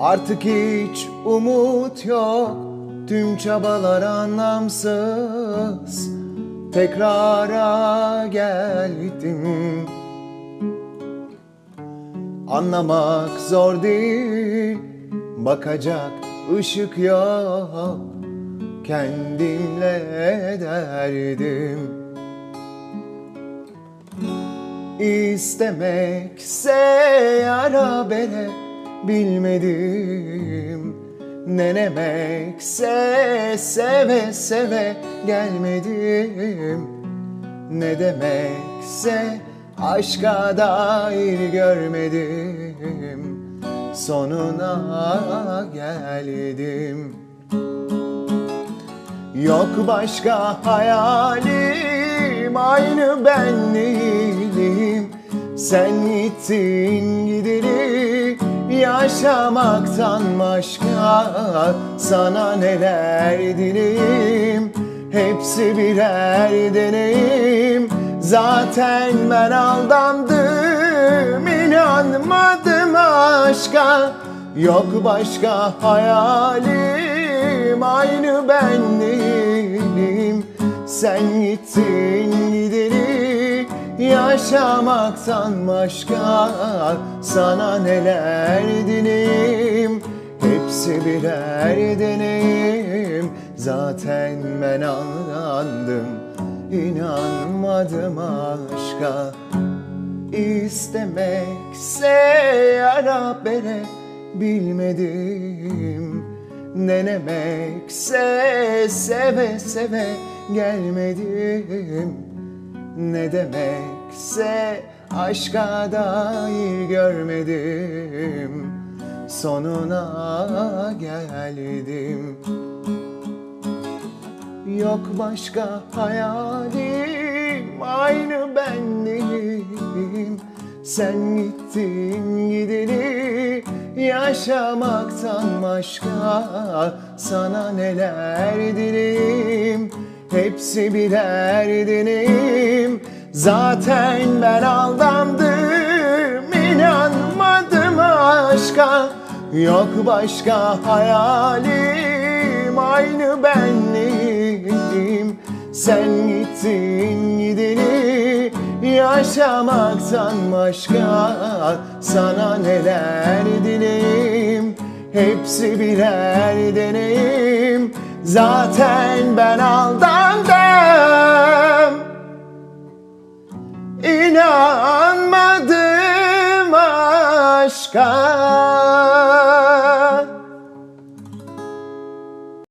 Artık hiç umut yok Tüm çabalar anlamsız. Tekrara geldim. Anlamak zor değil Bakacak ışık yok. Kendimle derdim. İstemekse yara bere bilmedim. Ne demekse seve seve gelmedim. Ne demekse aşka dair görmedim. Sonuna geldim. Yok başka hayalim aynı ben değilim Sen gittin gideri yaşamaktan başka Sana neler dileyim hepsi birer deneyim. Zaten ben aldandım inanmadım aşka. Yok başka hayalim aynı ben değilim. Sen gittin yaşamaktan başka Sana neler dileyim hepsi birer deneyim. Zaten ben anlandım inanmadım aşka. İstemekse yara bere bilmedim. Ne demekse seve seve gelmedim Ne demekse aşka dair görmedim. Sonuna geldim. Yok başka hayalim aynı ben değilim Sen gittin gideri yaşamaktan başka Sana neler dileyim hepsi birer deneyim Zaten ben aldandım inanmadım aşka. Yok başka hayalim aynı ben değilim Sen gittin gideni yaşamaktan başka. Sana neler dileyim hepsi birer deneyim. Zaten ben aldandım İnanmadım aşka